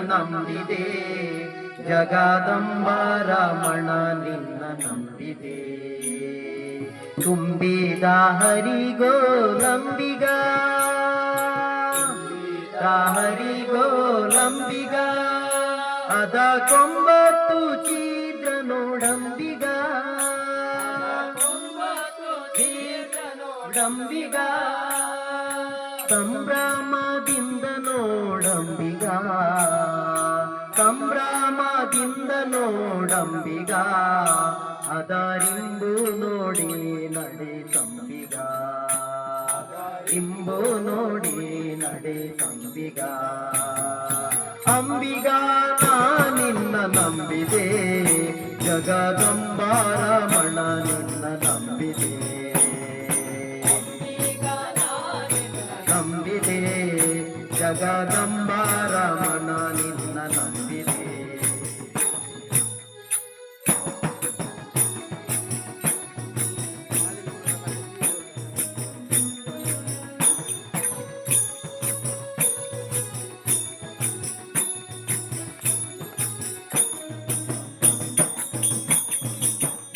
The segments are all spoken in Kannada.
ನಂಬಿದೆ ಜಗದಂಬಾರಮಣ ನಿನ್ನ ನಂಬಿದೆ. ತುಂಬಿದ ಹರಿಗೋ ನಂಬಿಗ. ಹರಿಗೋ ನಂಬಿಗ. ಅದ ಕೊಂಬತ್ತು ಚೀದ್ರ ನೋಡಂಬಿಗ. ನೋಡಂಬಿಗ. ಸಂಭ್ರಮದಿಂದ ನೋಡಂಬಿಗ. ಸಂಭ್ರಮದಿಂದ ನೋಡಂಬಿಗ. ಅದರಿಂದು ನೋಡಿ ನಡೆ ತಂಬಿಗ. ಇಂಬು ನೋಡಿ ನಡೆ ತಂಬಿಗ. ಅಂಬಿಗ ನಿನ್ನ ನಂಬಿದೆ. ಜಗದಂಬಾರಮಣ ನಿನ್ನ ನಂಬಿದೆ ನಂಬಿದೆ. ಜಗದಂಬಾರಮಣ ನಿನ್ನ ನಂಬಿದೆ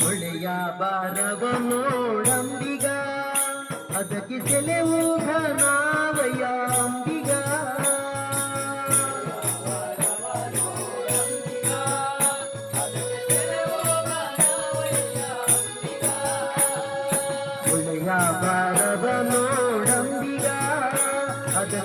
ಒಳ್ಳೆಯ ಬಾರವ ನೋಡಂಬಿಗ ಅದಕ್ಕೆ ಸೆಲೆವು ಘನಾವಯ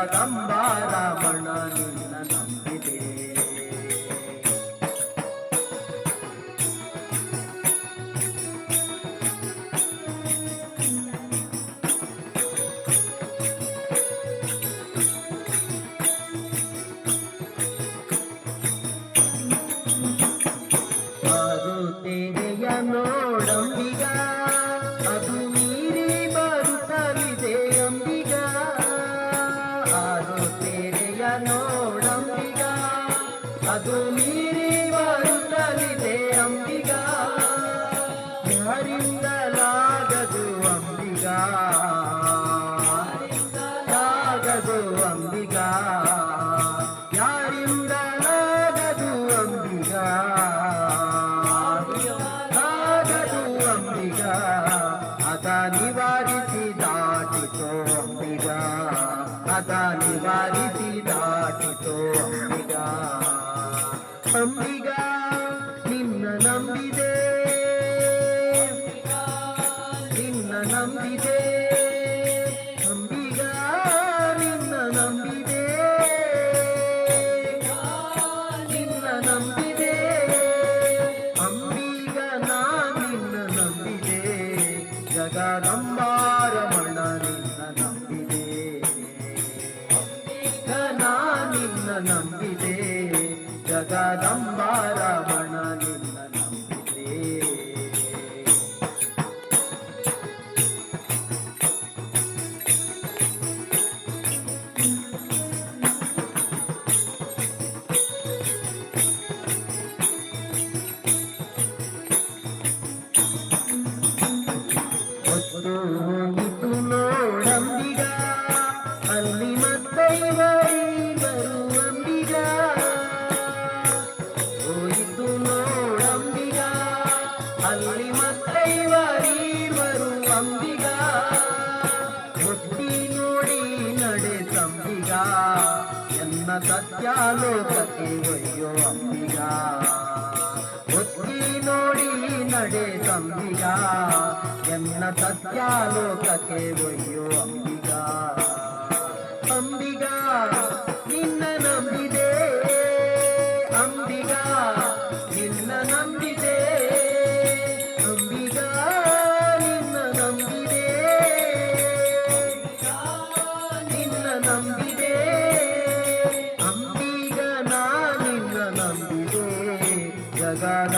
జగదంబారమణ నిన్న నంబితే ಅಂಬಿಗ ಲಾಗದು ಅಂಬಿಗ ಯಾರಿಂದಲಾಗದು ಅಂಬಿಗ ಆಗದು ಅಂಬಿಗ ಅದ ನಿವಾರಿಸಿ ದಾಟಿತೋ ಅಂಬಿಗ ಅದ ನಿವಾರಿಸಿ ದಾಟಿತೋ ಅಂಬಿಗ ಅಂಬಿಗ ನಂಬಿದೆ. ನಂಬಿಗ ನಿನ್ನ ನಂಬಿದೆ. ನಿನ್ನ ನಂಬಿದೆ. ಅಂಬಿಗ ನಾ ನಿನ್ನ ನಂಬಿದೆ. ಜಗದಂಬಾರಮಣ ನಿನ್ನ ನಂಬಿದೆ. ಅಂಬಿಗ ನಾ ನಿನ್ನ ನಂಬಿದೆ. ಜಗದಂಬಾರಮಣ ಸತ್ಯಾಲೋಕಕ್ಕೆ ಒಯ್ಯೋ ಅಂಬಿಗ ಒತ್ತಿ ನೋಡಿ ನಡೆ ತಂಬಿಗ ಎನ್ನ ಸತ್ಯಾಲೋಕಕ್ಕೆ ಒಯ್ಯೋ ಅಂಬಿಗ ಅಂಬಿಗ ನಿನ್ನ ಸದಾ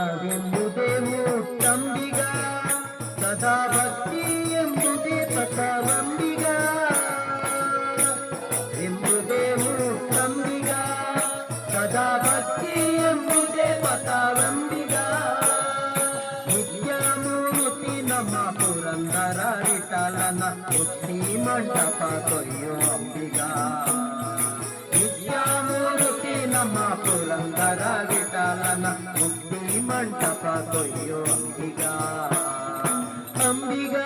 ಸತ್ಯವೆಂಬುದೇ ಮೂಟ್ಟಂಬಿಗ ಸದಾ ಭಕ್ತಿ ಎಂಬುದೇ ಪಥವಂಬಿಗ ಎಂಬುದೇ ಮೂಟ್ಟಂಬಿಗ ಸದಾ ಭಕ್ತಿ ಎಂಬುದೇ ಪಥವಂಬಿಗ ನಿತ್ಯಮೂರ್ತಿ ನಮ್ಮ ಪುರಂದರ ವಿಠಲನ ಮುಕ್ತಿ ಮಂಟಪ ಕೊಯ್ಯೋ ಅಂಬಿಗ ನಿತ್ಯಮೂರ್ತಿ ನಮ್ಮ ಪುರಂದರ ವಿಠಲನ ಮುಕ್ತಿ ಮಂಟಪ ಕೊಯ್ಯೋ ಅಂಬಿಗ ಅಂಬಿಗ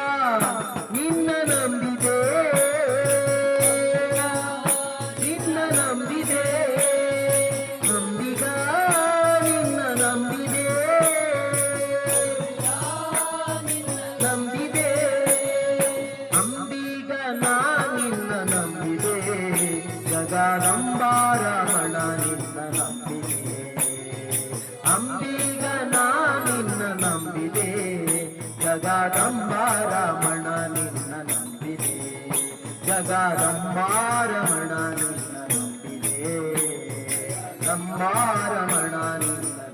ಜಗದಂಬಾರಮಣ ನಿನ್ನ ನಂಬಿದೆ. ಜಗದಂಬಾರಮಣ ನಿನ್ನ ನಂಬಿದೆ. ರಂಬಾರಮಣ ನಿನ್ನ